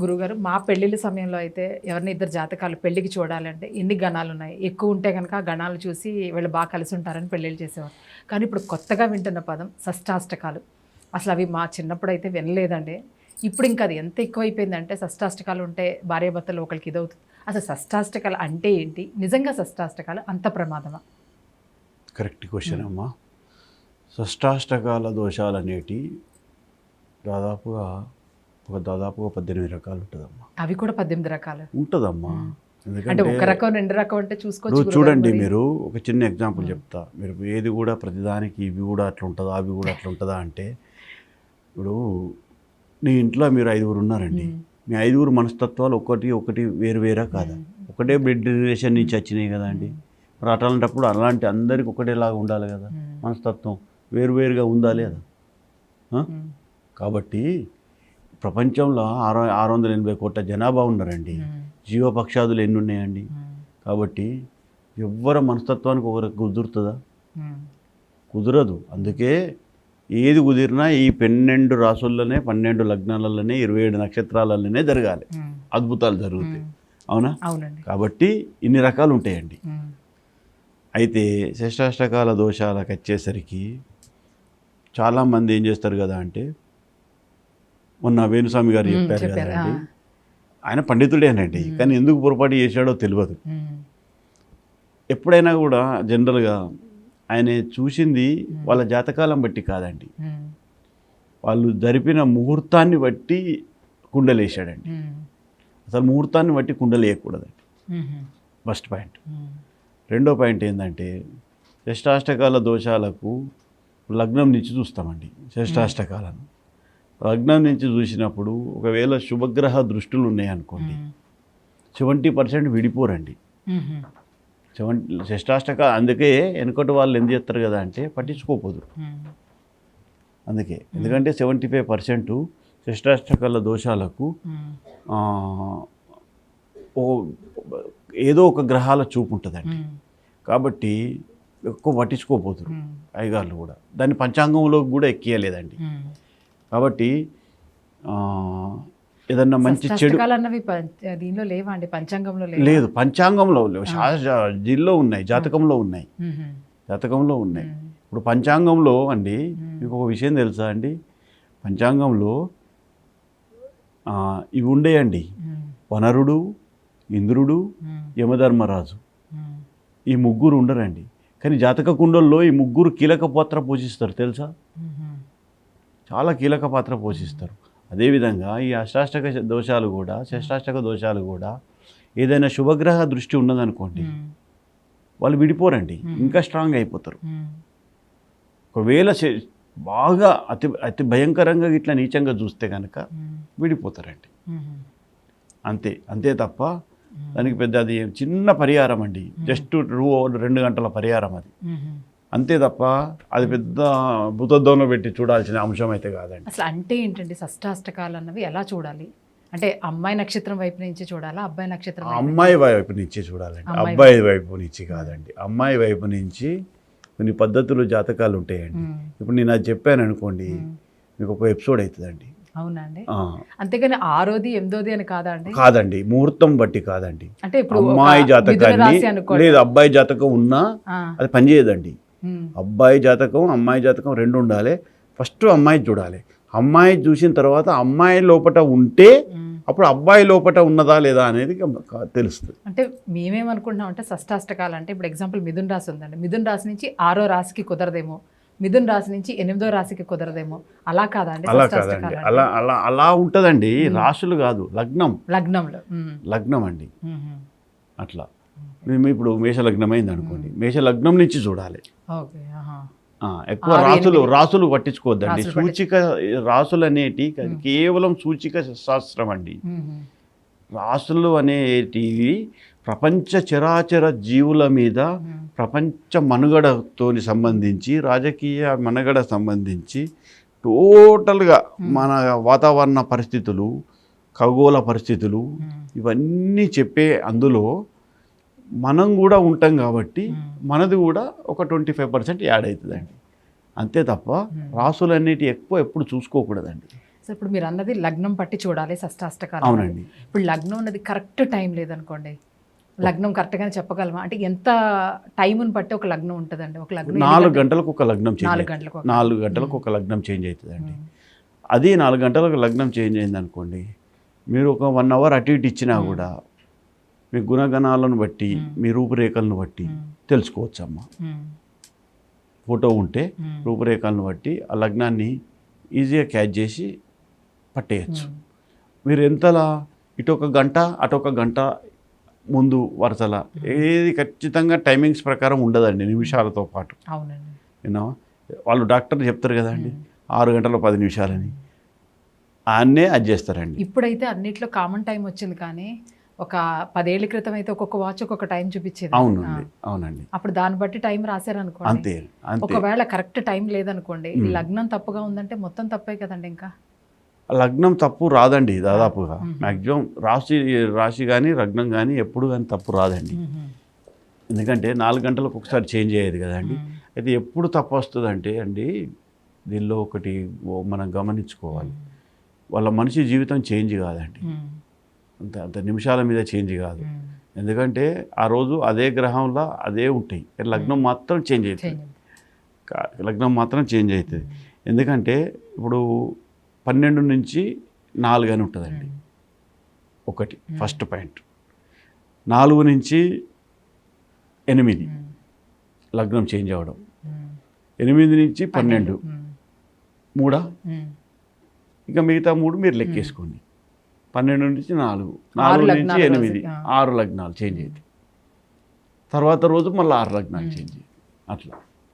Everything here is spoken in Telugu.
గురుగారు మా పెళ్ళిళ్ళ సమయంలో అయితే ఎవరిని ఇద్దరు జాతకాలు పెళ్ళికి చూడాలంటే ఎన్ని గణాలు ఉన్నాయి? ఎక్కువ ఉంటే కనుక ఆ గణాలు చూసి వీళ్ళు బాగా కలిసి ఉంటారని పెళ్ళిళ్ళు చేసేవారు. కానీ ఇప్పుడు కొత్తగా వింటున్న పదం షష్టాష్టకాలు. అసలు అవి మా చిన్నప్పుడు అయితే వినలేదండి. ఇప్పుడు ఇంకా అది ఎంత ఎక్కువైపోయిందంటే షష్టాష్టకాలు ఉంటే భార్యాభర్తలు ఒకరికి ఇదవుతుంది అసలు షష్టాష్టకాలు అంటే ఏంటి? నిజంగా షష్టాష్టకాలు అంత ప్రమాదమా? కరెక్ట్ క్వశ్చన్ అమ్మా. షష్టాష్టకాల దోషాలు అనేటి దాదాపుగా ఒక దాదాపుగా పద్దెనిమిది రకాలు ఉంటుందమ్మా. అవి కూడా పద్దెనిమిది రకాలు. ఉంటుందమ్మా. అంటే ఎందుకంటే ఒక రకం రెండు రకం అంటే చూసుకోవచ్చు చూడండి మరి. ఒక చిన్న ఎగ్జాంపుల్ చెప్తా. మీరు ఏది కూడా ప్రతిదానికి ఇవి కూడా అట్లా ఉంటుందా అవి కూడా అట్లా ఉంటుందా అంటే ఇప్పుడు నీ ఇంట్లో మీరు ఐదుగురు ఉన్నారండి. మీ ఐదుగురు మనస్తత్వాలు ఒకటి ఒకటి వేరు వేరా కాదా? ఒకటే బ్లడ్ రిలేషన్ నుంచి వచ్చినాయి కదా అండి. మరి అట్లాంటప్పుడు అలాంటి అందరికి ఒకటేలాగా ఉండాలి కదా. మనస్తత్వం. వేరువేరుగా ఉందా లేదా. కాబట్టి ప్రపంచంలో ఆరు ఆరు వందల ఎనభై కోట్ల జనాభా ఉన్నారండి. జీవపక్షాదులు ఎన్ని ఉన్నాయండి. కాబట్టి ఎవ్వరి మనస్తత్వానికి ఒకరికి కుదురుతుందా. కుదరదు అందుకే ఏది కుదిరినా ఈ పన్నెండు రాసుల్లోనే పన్నెండు లగ్నాలలోనే ఇరవై ఏడు నక్షత్రాలలోనే జరగాలి. అద్భుతాలు జరుగుతాయి. అవునా అవునండి కాబట్టి ఇన్ని రకాలు ఉంటాయండి. అయితే శష్టాష్టకాల దోషాలకు వచ్చేసరికి చాలామంది ఏం చేస్తారు కదా అంటే మొన్న వేణుస్వామి గారు చెప్పారు కదండి. ఆయన పండితుడేనండి కానీ ఎందుకు పొరపాటు చేశాడో తెలియదు. ఎప్పుడైనా కూడా జనరల్గా ఆయన చూసింది వాళ్ళ జాతకాలం బట్టి కాదండి. వాళ్ళు జరిపిన ముహూర్తాన్ని బట్టి కుండలేసాడండి మ్మ్. అసలు ముహూర్తాన్ని బట్టి కుండలేయకూడదండి మ్మ్. First point. రెండో పాయింట్ ఏంటంటే షష్టాష్టకాల దోషాలకు లగ్నం నుంచి చూస్తామండి షష్టాష్టకాలను లగ్నం నుంచి చూసినప్పుడు ఒకవేళ శుభగ్రహ దృష్టులు ఉన్నాయనుకోండి. సెవెంటీ పర్సెంట్ విడిపోరండి. సెవెన్ షష్టాష్టక అందుకే వెనుకటి వాళ్ళు ఏం చేస్తారు కదా అంటే పట్టించుకోపోదు మ్మ్. అందుకే ఎందుకంటే సెవెంటీ ఫైవ్ పర్సెంట్ షష్టాష్టకాల దోషాలకు ఓ ఏదో ఒక గ్రహాల చూపు ఉంటుందండి. కాబట్టి ఎక్కువ పట్టించుకోపోతురు మ్మ్. అయ్యగారులు కూడా దాన్ని పంచాంగంలో కూడా ఎక్కియలేదండి. కాబట్టి ఏదన్నా మంచి చెడు దీనిలో లేవా అండి పంచాంగంలో? లేదు పంచాంగంలో లేవు జిల్లో ఉన్నాయి జాతకంలో ఉన్నాయి. జాతకంలో ఉన్నాయి. ఇప్పుడు పంచాంగంలో అండి మీకు ఒక విషయం తెలుసా అండి పంచాంగంలో ఇవి ఉండేయండి. వనరుడు ఇంద్రుడు. యమధర్మరాజు. ఈ ముగ్గురు ఉండరండి కానీ జాతక కుండల్లో ఈ ముగ్గురు కీలక పాత్ర పోషిస్తారు తెలుసా. చాలా కీలక పాత్ర పోషిస్తారు అదేవిధంగా ఈ అష్టాష్టక దోషాలు కూడా షష్టాష్టక దోషాలు కూడా ఏదైనా శుభగ్రహ దృష్టి ఉన్నదనుకోండి. వాళ్ళు విడిపోరండి ఇంకా స్ట్రాంగ్ అయిపోతారు. ఒకవేళ బాగా అతి అతి భయంకరంగా ఇట్లా నీచంగా చూస్తే కనుక. విడిపోతారండి. అంతే అంతే తప్ప దానికి పెద్ద అది చిన్న పరిహారం అండి జస్ట్ రూ రెండు గంటల పరిహారం అది. అంతే తప్ప అది పెద్ద భూతద్దంలో పెట్టి చూడాల్సిన అంశం అయితే కాదండి. అసలు అంటే ఏంటండి షష్టాష్టకాలు అన్నవి ఎలా చూడాలి? అంటే అమ్మాయి నక్షత్రం వైపు నుంచి చూడాలా అబ్బాయి నక్షత్రం అమ్మాయి వైపు నుంచి చూడాలండి. అబ్బాయి వైపు. నుంచి కాదండి. అమ్మాయి వైపు నుంచి కొన్ని పద్ధతులు జాతకాలు ఉంటాయండి. ఇప్పుడు నేను అది చెప్పాను అనుకోండి. మీకు ఒక ఎపిసోడ్ అవుతుందండి అవునా అండి? ఆ, అంతేగాని ఆరోది ఎనిమిదోది అని కాదా అండి? కాదండి. ముహూర్తం బట్టి కాదండి. అంటే ఇప్పుడు అమ్మాయి జాతకాన్ని లేదు అబ్బాయి జాతకం ఉన్నా అది పనిచేయదండి. అబ్బాయి జాతకం అమ్మాయి జాతకం రెండు ఉండాలి. ఫస్ట్ అమ్మాయి చూడాలి. అమ్మాయి చూసిన తర్వాత అమ్మాయి లోపట ఉంటే. అప్పుడు అబ్బాయి లోపట ఉన్నదా లేదా అనేది తెలుస్తుంది. అంటే మేమేమనుకుంటున్నాం అంటే షష్టాష్టకాలు అంటే ఇప్పుడు ఎగ్జాంపుల్ మిథున్ రాశి ఉందండి. మిథున్ రాశి నుంచి ఆరో రాశికి కుదరదేమో. మిథున్ రాశి నుంచి ఎనిమిదో రాశికి కుదరదేమో. అలా కాదా అండి అలా కాదండి? అలా అలా అలా ఉంటుందండి. రాశులు కాదు లగ్నం. లగ్నంలో. లగ్నం అండి. అట్లా. మేము ఇప్పుడు మేష లగ్నం అయింది అనుకోండి మేష లగ్నం నుంచి చూడాలి ఎక్కువ రాసులు. రాసులు పట్టించుకోవద్దండి సూచిక రాసులు అనేటి కేవలం సూచిక శాస్త్రం అండి. రాసులు అనేటివి ప్రపంచ చరాచర జీవుల మీద. ప్రపంచ మనుగడతోని సంబంధించి రాజకీయ మనుగడ సంబంధించి టోటల్గా మన వాతావరణ పరిస్థితులు ఖగోళ పరిస్థితులు. ఇవన్నీ చెప్పే అందులో మనం కూడా ఉంటాం కాబట్టి మనది కూడా ఒక ట్వంటీ ఫైవ్ పర్సెంట్ యాడ్ అవుతుందండి. అంతే తప్ప రాసులన్నిటి ఎక్కువ ఎప్పుడు చూసుకోకూడదండి. సో ఇప్పుడు మీరు అన్నది లగ్నం పట్టి చూడాలి షష్టాష్టకాలు అవునండి. ఇప్పుడు లగ్నం ఉన్నది కరెక్ట్ టైం లేదనుకోండి. లగ్నం కరెక్ట్గానే చెప్పగలమా? అంటే ఎంత టైంని బట్టి ఒక లగ్నం ఉంటుందండి? ఒక లగ్నం నాలుగు గంటలు? గంటలకు ఒక లగ్నం చేంజ్ నాలుగు. గంటలకు ఒక- నాలుగు గంటలకు ఒక లగ్నం చేంజ్ అవుతుందండి. అది నాలుగు గంటలకు లగ్నం చేంజ్ అయింది అనుకోండి మీరు ఒక వన్ అవర్ అటు ఇటు ఇచ్చినా కూడా మీ గుణగణాలను బట్టి మీ రూపురేఖలను బట్టి ఉమ్. తెలుసుకోవచ్చు అమ్మ ఉమ్. ఫోటో ఉంటే. రూపురేఖలను బట్టి ఆ లగ్నాన్ని ఈజీగా క్యాచ్ చేసి పట్టేయచ్చు. మీరు ఎంతలా ఇటు ఒక గంట అటు ఒక గంట ముందు వరుసల ఏది ఖచ్చితంగా టైమింగ్స్ ప్రకారం ఉండదండి నిమిషాలతో పాటు. యూనో వాళ్ళు డాక్టర్ చెప్తారు కదండి ఆరు గంటల పది నిమిషాలని. అన్నే అది చేస్తారండి. ఇప్పుడైతే అన్నిట్లో కామన్ టైం వచ్చింది కానీ ఒక పదేళ్ళ క్రితం అయితే ఒక్కొక్క వాచ్ ఒక్కొక్క టైం చూపించేది. అవునండి అవునండి. అప్పుడు దాన్ని బట్టి టైం రాశారనుకోండి. అంతే అంతే. ఒకవేళ కరెక్ట్ టైం లేదనుకోండి ఈ లగ్నం తప్పుగా ఉందంటే మొత్తం తప్పే కదండి ఇంకా. లగ్నం తప్పు రాదండి దాదాపుగా. మ్మ్. మ్యాక్సిమం రాశి రాశి కానీ లగ్నం కానీ ఎప్పుడు కానీ తప్పు రాదండి. ఎందుకంటే నాలుగు గంటలకు ఒకసారి చేంజ్ అయ్యేది కదండి. అయితే ఎప్పుడు తప్పు వస్తుందంటే అండి దీనిలో ఒకటి మనం గమనించుకోవాలి. వాళ్ళ మనిషి జీవితం చేంజ్ కాదండి. అంత అంత నిమిషాల మీద చేంజ్ కాదు. ఎందుకంటే ఆ రోజు అదే గ్రహంలో అదే ఉంటాయి. లగ్నం మాత్రం చేంజ్ అవుతుంది లగ్నం మాత్రం చేంజ్ అవుతుంది ఎందుకంటే ఇప్పుడు పన్నెండు నుంచి నాలుగు అని ఉంటుందండి. ఒకటి ఫస్ట్ పాయింట్. నాలుగు నుంచి ఎనిమిది. లగ్నం చేంజ్ అవ్వడం. ఎనిమిది నుంచి పన్నెండు. మూడా. ఇక మిగతా మూడు మీరు లెక్కేసుకోండి. పన్నెండు నుంచి నాలుగు. నాలుగు నుంచి ఎనిమిది. ఆరు లగ్నాలు చేంజ్ అవుతాయి తర్వాత రోజు మళ్ళీ ఆరు లగ్నాలు చేంజ్ అట్లా.